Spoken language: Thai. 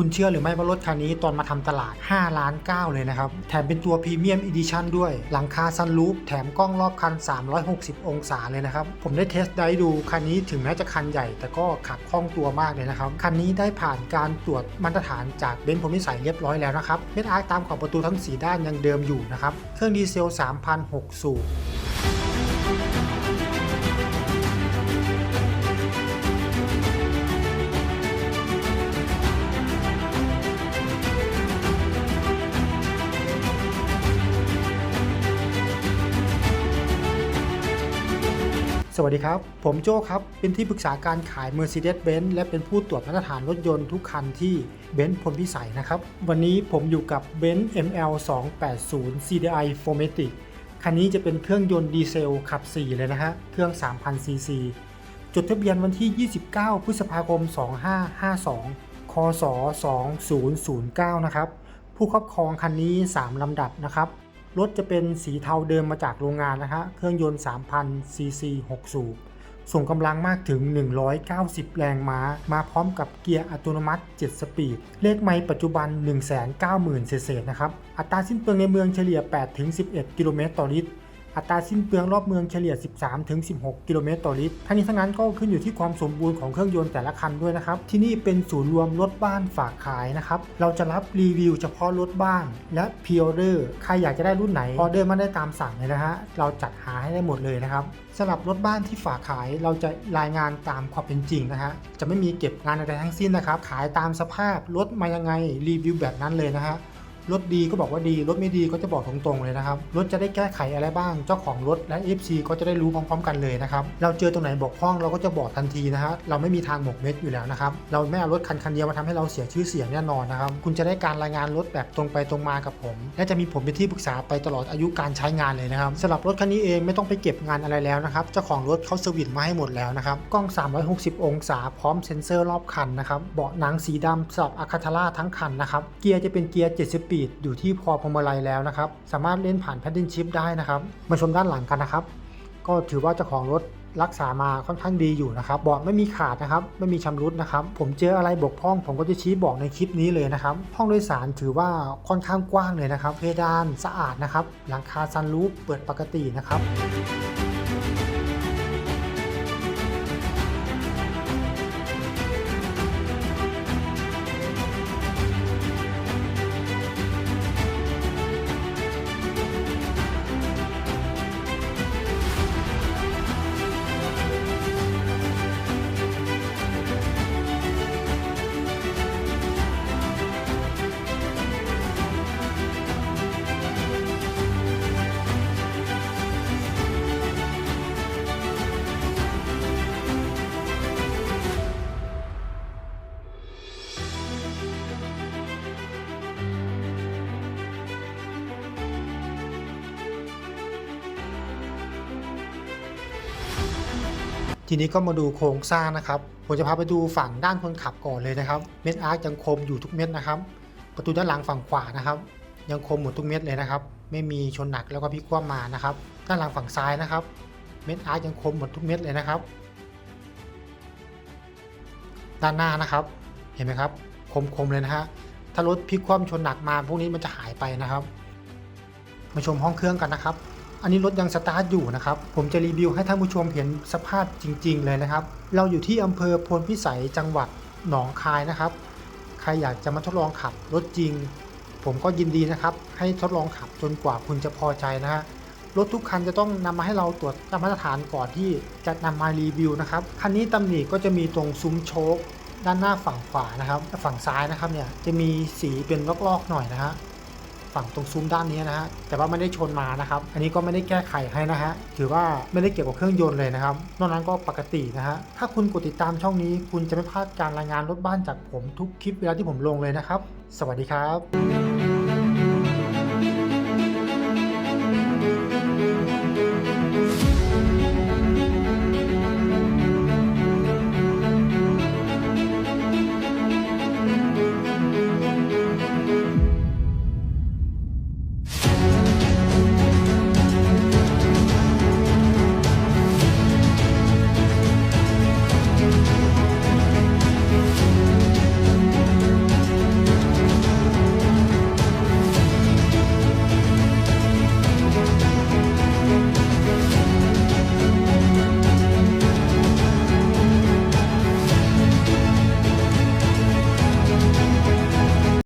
คุณเชื่อหรือไม่ว่ารถคันนี้ตอนมาทำตลาด 5 ล้าน 9 เลยนะครับ แถมเป็นตัวพรีเมียมอีดิชั่นด้วย หลังคาซันรูฟแถมกล้องรอบคัน 360 องศาเลยนะครับ ผมได้เทสได้ดู คันนี้ถึงแม้จะคันใหญ่ แต่ก็ขับคล่องตัวมากเลยนะครับ คันนี้ได้ผ่านการตรวจมาตรฐานจากเบนซ์พรมิสัยเรียบร้อยแล้วนะครับเม็ดอาร์ตามขอบประตูทั้ง 4 ด้านยังเดิมอยู่นะครับ เครื่องดีเซล 3,006 สวัสดีครับ ผมโจ้ครับ เป็นที่ปรึกษาการขาย Mercedes-Benz และเป็นผู้ตรวจมาตรฐานรถยนต์ทุกคันที่เบนซ์พลพิสัยนะครับ วันนี้ผมอยู่กับ Benz ML 280 CDI 4matic คันนี้จะเป็นเครื่องยนต์ดีเซลขับ 4 เลยนะฮะ เครื่อง 3,000ซีซีจดทะเบียนวันที่ 29 พฤษภาคม 2552 คศ 2009 นะครับ ผู้ครอบครองคันนี้ 3 ลำดับนะครับ รถจะเป็นสีเทาเดิมมาจากโรงงานนะฮะ เครื่องยนต์ 3,000 ซีซี 6 สูบ ส่งกำลังมากถึง 190 แรงม้า มาพร้อมกับเกียร์อัตโนมัติ 7 สปีด เลขไมล์ปัจจุบัน 190,000 เศษนะครับ อัตราสิ้นเปลืองในเมืองเฉลี่ย 8-11 กิโลเมตรต่อลิตร อัตราสิ้นเปลืองรอบเมืองเฉลี่ย 13-16 กิโลเมตรต่อลิตรทั้งนี้ทั้งนั้นก็ขึ้นอยู่ที่ความสมบูรณ์ของเครื่องยนต์แต่ละคันด้วยนะครับ ที่นี่เป็นศูนย์รวมรถบ้านฝากขายนะครับ เราจะรับรีวิวเฉพาะรถบ้านและพ r ออเดอร์ ใครอยากจะได้รุ่นไหนออเดอร์มาได้ตามสั่งเลยนะฮะ เราจัดหาให้ได้หมดเลยนะครับสำหรับรถบ้านที่ฝากขายเราจะรายงานตามความเป็นจริงนะฮะ จะไม่มีเก็บงานอะไรทั้งสิ้นนะครับ ขายตามสภาพรถมายังไงรีวิวแบบนั้นเลยนะฮะ รถดีก็บอกว่าดี รถไม่ดีก็จะบอกตรงๆเลยนะครับ รถจะได้แก้ไขอะไรบ้าง เจ้าของรถและ FC ก็จะได้รู้พร้อม ๆ กันเลยนะครับ เราเจอตรงไหนบกพร่องเราก็จะบอกทันทีนะฮะ เราไม่มีทางหมกเม็ดอยู่แล้วนะครับ เราไม่เอารถคันคันเดียวมาทำให้เราเสียชื่อเสียงแน่นอนนะครับ คุณจะได้การรายงานรถแบบตรงไปตรงมากับผม และจะมีผมเป็นที่ปรึกษาไปตลอดอายุการใช้งานเลยนะครับสำหรับรถคันนี้เองไม่ต้องไปเก็บงานอะไรแล้วนะครับ เจ้าของรถเขาเซอร์วิสมาให้หมดแล้วนะครับ กล้อง 360 องศา พร้อมเซ็นเซอร์รอบคันนะครับ เบาะหนังสีดำสำหรับอะคาทาร่าทั้งคันนะครับ เกียร์จะเป็นเกียร์7สปีดอยู่ที่พอพวงมาลัยแล้วนะครับ สามารถเล่นผ่านแพดดินชิพได้นะครับ มาชมด้านหลังกันนะครับ ก็ถือว่าเจ้าของรถรักษามาค่อนข้างดีอยู่นะครับเบาะไม่มีขาดนะครับ ไม่มีชำรุดนะครับ ผมเจออะไรบกพร่อง ผมก็จะชี้บอกในคลิปนี้เลยนะครับ ห้องโดยสารถือว่าค่อนข้างกว้างเลยนะครับ เพดานสะอาดนะครับ หลังคาซันรูฟเปิดปกตินะครับ ทีนี้ก็มาดูโครงสร้างนะครับผมจะพาไปดูฝั่งด้านคนขับก่อนเลยนะครับ เม็ดอาร์คยังคมอยู่ทุกเม็ดนะครับ ประตูด้านหลังฝั่งขวานะครับ ยังคมหมดทุกเม็ดเลยนะครับ ไม่มีชนหนักแล้วก็พลิกคว่ำมานะครับ ด้านหลังฝั่งซ้ายนะครับ เม็ดอาร์คยังคมหมดทุกเม็ดเลยนะครับ ด้านหน้านะครับ เห็นไหมครับ คมๆเลยนะฮะ ถ้ารถพลิกคว่ำชนหนักมาพวกนี้มันจะหายไปนะครับ มาชมห้องเครื่องกันนะครับ อันนี้รถยังสตาร์ทอยู่นะครับ ผมจะรีวิวให้ท่านผู้ชมเห็นสภาพจริง ๆ เลยนะครับ เราอยู่ที่อำเภอพลพิสัยจังหวัดหนองคายนะครับ ใครอยากจะมาทดลองขับรถจริง ผมก็ยินดีนะครับ ให้ทดลองขับจนกว่าคุณจะพอใจนะฮะรถทุกคันจะต้องนำมาให้เราตรวจตามมาตรฐานก่อนที่จะนำมารีวิวนะครับ คันนี้ตำหนิก็จะมีตรงซุ้มโชคด้านหน้าฝั่งขวานะครับ ฝั่งซ้ายนะครับเนี่ยจะมีสีเป็นลอกๆหน่อยนะฮะ ฝั่งตรงซุ้มด้านนี้นะฮะแต่ว่าไม่ได้ชนมานะครับ อันนี้ก็ไม่ได้แก้ไขให้นะฮะถือว่าไม่ได้เกี่ยวกับเครื่องยนต์เลยนะครับ นอกนั้นก็ปกตินะฮะถ้าคุณกดติดตามช่องนี้ คุณจะไม่พลาดการรายงานรถบ้านจากผมทุกคลิปเวลาที่ผมลงเลยนะครับ สวัสดีครับ